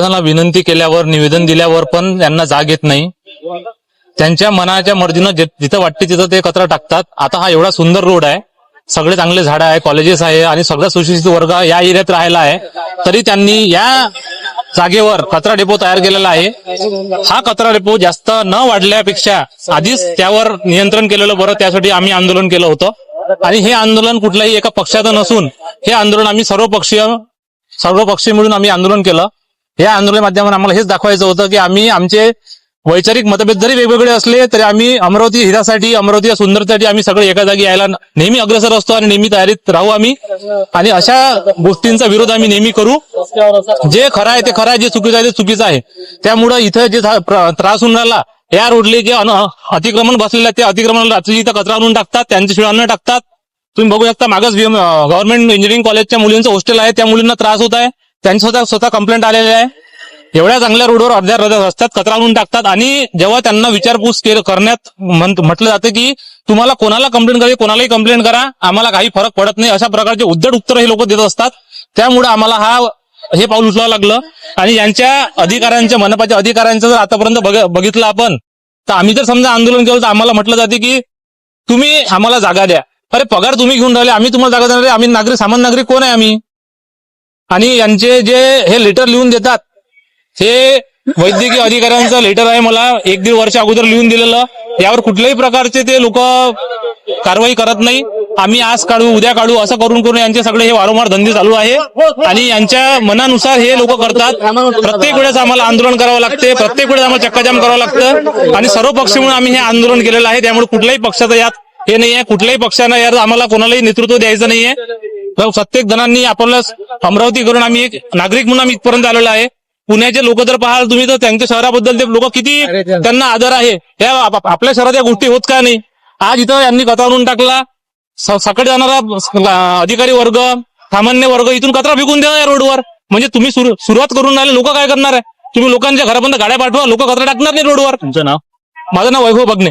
विनंती केल्यावर निवेदन दिल्यावर पण त्यांना जाग येत नाही. त्यांच्या मनाच्या मर्जीनं जिथं वाटते तिथं ते कचरा टाकतात. आता हा एवढा सुंदर रोड आहे. सगळे चांगले झाडं आहे कॉलेजेस आहे आणि सगळा सुशिक्षित वर्ग या एरियात राहिला आहे. तरी त्यांनी या जागेवर कचरा डेपो तयार केलेला आहे. हा कचरा डेपो जास्त न वाढल्यापेक्षा आधीच त्यावर नियंत्रण केलेलं बरं. त्यासाठी आम्ही आंदोलन केलं होतं. आणि हे आंदोलन कुठल्याही एका पक्षाचं नसून हे आंदोलन आम्ही सर्व पक्षीय सर्व पक्षी मिळून आम्ही आंदोलन केलं. या आंदोलन माध्यमातून आम्हाला हेच दाखवायचं होतं की आम्ही आमचे वैचारिक मतभेद जरी वेगवेगळे असले तरी आम्ही अमरावती हिरासाठी अमरावती या सुंदरतेसाठी आम्ही सगळे एका जागी यायला नेहमी अग्रसर असतो आणि नेहमी तयारीत राहू आम्ही. आणि अशा गोष्टींचा विरोध आम्ही नेहमी करू. जे खरं आहे ते खरं आहे जे चुकीचं आहे ते चुकीचं आहे. त्यामुळं इथं जे झा- त्रास होऊन राहिला या रोडले जे अतिक्रमण बसलेलं ते अतिक्रमण रात्री इथं कचरा आणून टाकतात त्यांच्या अन्न टाकतात. तुम्ही बघू शकता मागच गव्हर्नमेंट इंजिनिअरिंग कॉलेजच्या मुलींचं हॉस्टेल आहे त्या मुलींना त्रास होत आहे. त्यांच्या स्वतः स्वतः कंप्लेंट आलेली आहे. एवढ्या चांगल्या रोडवर अर्ध्या अर्ध्या रस्त्यात कचरा आणून टाकतात आणि जेव्हा त्यांना विचारपूस केलं- करण्यात म्हटलं जातं की तुम्हाला कोणाला कंप्लेंट करावी कोणालाही कंप्लेंट करा आम्हाला काही फरक पडत नाही अशा प्रकारचे उद्धट उत्तर हे लोक देत असतात. त्यामुळे आम्हाला हा हे पाऊल उचलावं लागलं. आणि यांच्या अधिकाऱ्यांच्या मनपाच्या अधिकाऱ्यांचं जर आतापर्यंत बघ- बघितलं आपण तर आम्ही जर समजा आंदोलन केलं तर आम्हाला म्हटलं जाते की तुम्ही आम्हाला जागा द्या. अरे पगार तुम्ही घेऊन राहिले आम्ही तुम्हाला जागा देणार आम्ही नागरिक सामान्य नागरिक कोण आहे आम्ही? आणि यांचे जे हे लेटर लिहून देतात हे वैद्यकीय अधिकाऱ्यांचं लेटर आहे मला. एक दीड वर्ष अगोदर लिहून दिलेलं. यावर कुठल्याही प्रकारचे ते लोक कारवाई करत नाही. आम्ही आज काढू उद्या काढू असं करून करून यांचे सगळे हे वारंवार धंदे चालू आहे. आणि यांच्या मनानुसार हे लोक करतात. प्रत्येक वेळेस आम्हाला आंदोलन करावं लागते. प्रत्येक वेळेस आम्हाला चक्काजाम करावं लागतं. आणि सर्व पक्ष म्हणून आम्ही हे आंदोलन केलेलं आहे. त्यामुळे कुठल्याही पक्षाचं यात हे नाही आहे कुठल्याही पक्षानं यात आम्हाला कोणालाही नेतृत्व द्यायचं नाहीये. प्रत्येक जणांनी आपल्याला अमरावती करून आम्ही एक नागरिक म्हणून आम्ही इथपर्यंत आलेलो आहे. पुण्याचे लोक जर पाहाल तुम्ही तर त्यांच्या शहराबद्दल ते लोक किती त्यांना आदर आहे. या आप- आपल्या शहरात या गोष्टी होत का नाही? आज इथं यांनी कचरा आणून टाकला. सकाळी जाणारा अधिकारी वर्ग सामान्य वर्ग इथून कचरा फेकून द्या या रोडवर. म्हणजे तुम्ही सुरु- सुरुवात करून राहिले लोक काय करणार आहे? तुम्ही लोकांच्या घरापर्यंत गाड्या पाठवा लोक कचरा टाकणार नाही रोडवर. तुमचं नाव? माझं नाव वैभव बघणे.